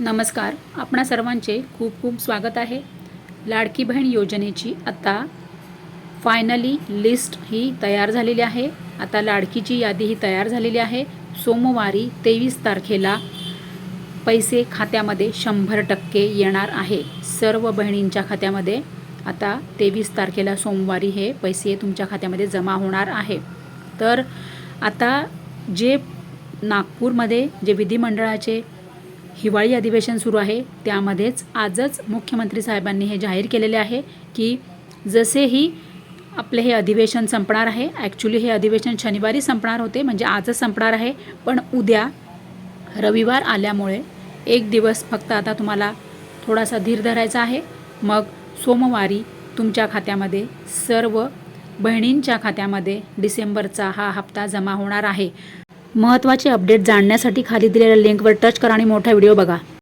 नमस्कार. आपणा सर्वांचे खूप खूप स्वागत आहे. लाडकी बहीण योजनेची आता फायनली लिस्ट ही तयार झालेली आहे. आता लाडकीची यादी ही तयार झालेली आहे. सोमवारी तेवीस तारखेला पैसे खात्यामध्ये शंभर टक्के येणार आहे. सर्व बहिणींच्या खात्यामध्ये आता तेवीस तारखेला सोमवारी हे पैसे तुमच्या खात्यामध्ये जमा होणार आहे. तर आता जे नागपूरमध्ये जे विधिमंडळाचे हिवाळी अधिवेशन सुरू आहे. त्यामध्येच आजच मुख्यमंत्री साहेबांनी हे जाहीर केलेले आहे की जसेही आपले हे अधिवेशन संपणार आहे ॲक्च्युली हे अधिवेशन शनिवारी संपणार होते म्हणजे आजच संपणार आहे. पण उद्या रविवार आल्यामुळे एक दिवस फक्त आता तुम्हाला थोडासा धीर धरायचा आहे. मग सोमवारी तुमच्या खात्यामध्ये सर्व बहिणींच्या खात्यामध्ये डिसेंबरचा हा हप्ता जमा होणार आहे. महत्त्वाचे अपडेट जाणण्यासाठी खाली दिलेल्या लिंकवर टच करा आणि मोठा व्हिडिओ बघा.